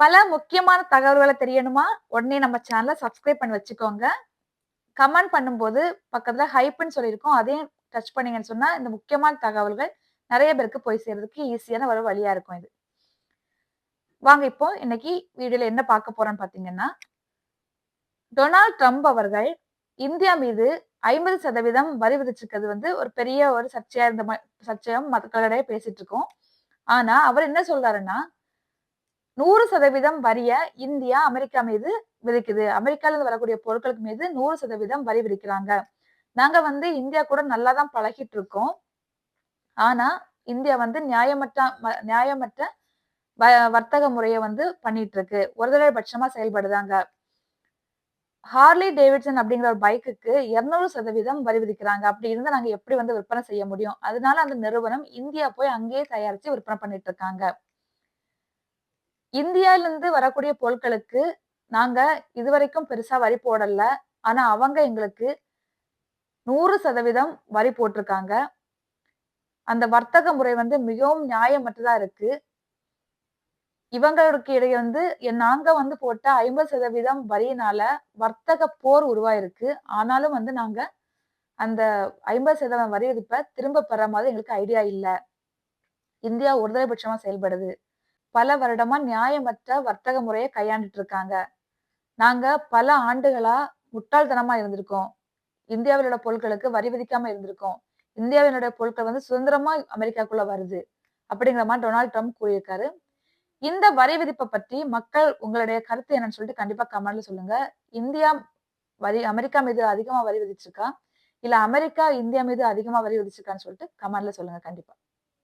பல முக்கியமான தகவல்களை தெரியணுமா? உடனே நம்ம சேனலை சப்ஸ்கிரைப் பண்ணி வச்சுக்கோங்க. கமெண்ட் பண்ணும்போது பக்கத்துல ஹைப்னு சொல்லியிருக்கோம். அதையும் டச் பண்ணீங்கன்னு சொன்னா இந்த முக்கியமான தகவல்கள் நிறைய பேருக்கு போய் சேர்றதுக்கு ஈஸியான ஒரு வழியா இருக்கும் இது. வாங்க இப்போ இன்னைக்கு வீடியோல என்ன பார்க்க போறோம்னு பாத்தீங்கன்னா டொனால்ட் ட்ரம்ப் அவர்கள் இந்தியா மீது ஐம்பது சதவீதம் வரி விதிச்சிருக்கிறது வந்து ஒரு பெரிய ஒரு சர்ச்சையா இருந்த சர்ச்சையும் மக்களிடையே பேசிட்டு இருக்கோம். ஆனா அவர் என்ன சொல்றாருன்னா நூறு சதவீதம் வரிய இந்தியா அமெரிக்கா மீது விதிக்குது. அமெரிக்கால இருந்து வரக்கூடிய பொருட்களுக்கு மீது நூறு சதவீதம் வரி விதிக்கிறாங்க. நாங்க வந்து இந்தியா கூட நல்லா தான் பழகிட்டு இருக்கோம் ஆனா இந்தியா வந்து நியாயமற்ற ம- நியாயமற்ற வ- வர்த்தக முறையை வந்து பண்ணிட்டு இருக்கு ஒருதலை பட்சமா செயல்படுதாங்க. ஹார்லி டேவிட்சன் அப்படிங்கிற ஒரு பைக்குக்கு இருநூறு சதவீதம் வரி விதிக்கிறாங்க. அப்படி இருந்தா நாங்க எப்படி வந்து விற்பனை செய்ய முடியும்? அதனால அந்த நிறுவனம் இந்தியா போய் அங்கேயே தயாரிச்சு விற்பனை பண்ணிட்டு இருக்காங்க இந்தியால இருந்து வரக்கூடிய பொருட்களுக்கு நாங்க இதுவரைக்கும் பெருசா வரி போடல. ஆனா அவங்க எங்களுக்கு நூறு சதவீதம் வரி போட்டிருக்காங்க. அந்த வர்த்தக முறை வந்து மிகவும் நியாயமற்றதா இருக்கு. இவங்களுக்கு இடையே வந்து எ- நாங்க வந்து போட்ட ஐம்பது சதவீதம் வரியினால வர்த்தக போர் உருவாயிருக்கு. ஆனாலும் வந்து நாங்க அந்த ஐம்பது சதவீதம் வரி இருப்ப திரும்ப பெற மாதிரி எங்களுக்கு ஐடியா இல்லை. இந்தியா ஒருதலைபட்சமா செயல்படுது. பல வருடமா நியாயமற்ற வர்த்தக முறையை கையாண்டுட்டு இருக்காங்க நாங்க பல ஆண்டுகளா முட்டாள்தனமா இருந்திருக்கோம். இந்தியாவிலோட பொருட்களுக்கு வரி விதிக்காம இருந்திருக்கோம். இந்தியாவினுடைய பொருட்கள் வந்து சுதந்திரமா அமெரிக்காக்குள்ள வருது. அப்படிங்கிற மாதிரி டொனால்ட் ட்ரம்ப் கூறியிருக்காரு. இந்த வரி விதிப்பை பற்றி மக்கள் உங்களுடைய கருத்து என்னன்னு சொல்லிட்டு கண்டிப்பா கமெண்ட்ல சொல்லுங்க. இந்தியா வரி அமெரிக்கா மீது அதிகமா வரி விதிச்சிருக்கா? இல்ல அமெரிக்கா இந்தியா மீது அதிகமா வரி விதிச்சிருக்கான்னு சொல்லிட்டு கமெண்ட்ல சொல்லுங்க கண்டிப்பா.